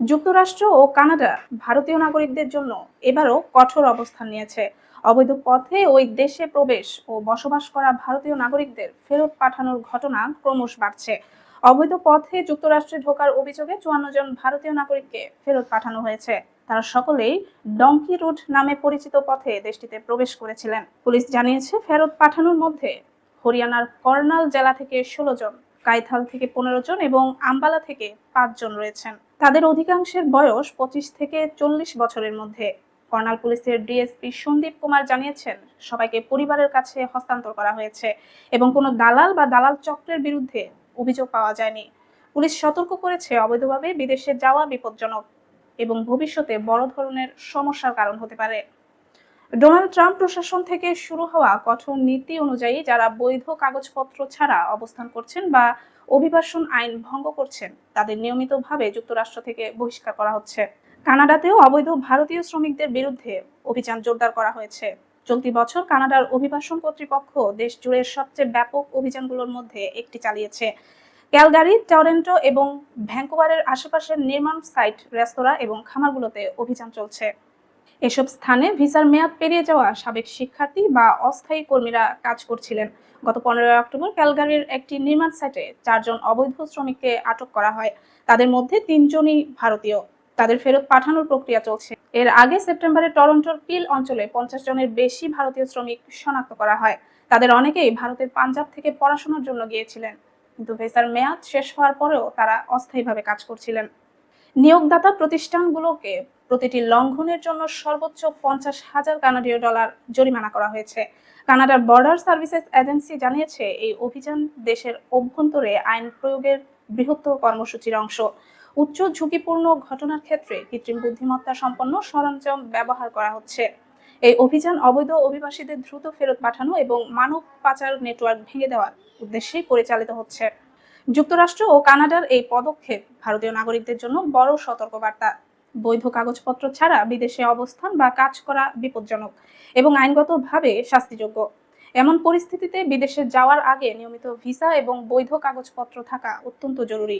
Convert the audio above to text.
যুক্তরাষ্ট্র ও কানাডা ভারতীয় নাগরিকদের জন্য এবারও কঠোর অবস্থান নিয়েছে। অবৈধ পথে ওই দেশে প্রবেশ ও বসবাস করা ভারতীয় নাগরিকদের ফেরত পাঠানোর ঘটনা ক্রমশ বাড়ছে। অবৈধ পথে যুক্তরাষ্ট্রে ঢোকার অভিযোগে চুয়ান্ন জন ভারতীয় নাগরিককে ফেরত পাঠানো হয়েছে। তারা সকলেই ডঙ্কি রুট নামে পরিচিত পথে দেশটিতে প্রবেশ করেছিলেন। পুলিশ জানিয়েছে, ফেরত পাঠানোর মধ্যে হরিয়ানার কর্নাল জেলা থেকে ষোলো জন কাইথাল থেকে পনেরো জন এবং আম্বালা থেকে পাঁচজন রয়েছেন। তাদের অধিকাংশের বয়স পঁচিশ থেকে চল্লিশ বছরের মধ্যে। কর্নাল পুলিশের ডিএসপি সন্দীপ কুমার জানিয়েছেন, সবাইকে পরিবারের কাছে হস্তান্তর করা হয়েছে এবং কোনো দালাল বা দালাল চক্রের বিরুদ্ধে অভিযোগ পাওয়া যায়নি। পুলিশ সতর্ক করেছে অবৈধভাবে বিদেশে যাওয়া বিপজ্জনক এবং ভবিষ্যতে বড় ধরনের সমস্যার কারণ হতে পারে। ডোনাল্ড ট্রাম্প প্রশাসন থেকে শুরু হওয়া কঠোর নীতি অনুযায়ী যারা বৈধ কাগজপত্র ছাড়া অবস্থান করছেন বা অভিবাসন আইন ভঙ্গ করছেন, তাদের নিয়মিতভাবে যুক্তরাষ্ট্র থেকে বহিষ্কার করা হচ্ছে। কানাডাতেও অবৈধ ভারতীয় শ্রমিকদের বিরুদ্ধে অভিযান জোরদার করা হয়েছে। চলতি বছর কানাডার অভিবাসন কর্তৃপক্ষ দেশ জুড়ে সবচেয়ে ব্যাপক অভিযানগুলোর মধ্যে একটি চালিয়েছে। ক্যালগারি, টরেন্টো এবং ভ্যাঙ্কুভারের আশেপাশের নির্মাণ সাইট, রেস্তোরাঁ এবং খামারগুলোতে অভিযান চলছে। এসব স্থানে ভিসার মেয়াদ পেরিয়ে যাওয়া সাবেক শিক্ষার্থী বা অস্থায়ী কর্মীরা কাজ করছিলেন। গত পনেরোই অক্টোবর ক্যালগারির একটি নির্মাণ সাইটে চারজন অবৈধ শ্রমিককে আটক করা হয়। তাদের মধ্যে তিনজনই ভারতীয়। তাদের ফেরত পাঠানোর প্রক্রিয়া চলছে। এর আগে সেপ্টেম্বরে টরন্টোর পিল অঞ্চলে পঞ্চাশ জনের বেশি ভারতীয় শ্রমিক শনাক্ত করা হয়। তাদের অনেকেই ভারতের পাঞ্জাব থেকে পড়াশোনার জন্য গিয়েছিলেন। কিন্তু ভিসার মেয়াদ শেষ হওয়ার পরেও তারা অস্থায়ীভাবে কাজ করছিলেন। নিয়োগদাতা প্রতিষ্ঠানগুলোকে প্রতিটি লঙ্ঘনের জন্য সর্বোচ্চ পঞ্চাশ হাজার কানাডীয় ডলার জরিমানা করা হয়েছে। কানাডার বর্ডার সার্ভিসেস এজেন্সি জানিয়েছে, এই অভিযান দেশের অভ্যন্তরে আইন প্রয়োগের বৃহত্তর কর্মসূচির অংশ। উচ্চ ঝুঁকিপূর্ণ ঘটনার ক্ষেত্রে কৃত্রিম বুদ্ধিমত্তা সম্পন্ন সরঞ্জাম ব্যবহার করা হচ্ছে। এই অভিযান অবৈধ অভিবাসীদের দ্রুত ফেরত পাঠানো এবং মানব পাচার নেটওয়ার্ক ভেঙে দেওয়ার উদ্দেশ্যেই পরিচালিত হচ্ছে। যুক্তরাষ্ট্র ও কানাডার এই পদক্ষেপ ভারতীয় নাগরিকদের জন্য বড় সতর্কবার্তা। বৈধ কাগজপত্র ছাড়া বিদেশে অবস্থান বা কাজ করা বিপজ্জনক এবং আইনগতভাবে শাস্তিযোগ্য। এমন পরিস্থিতিতে বিদেশে যাওয়ার আগে নিয়মিত ভিসা এবং বৈধ কাগজপত্র থাকা অত্যন্ত জরুরি।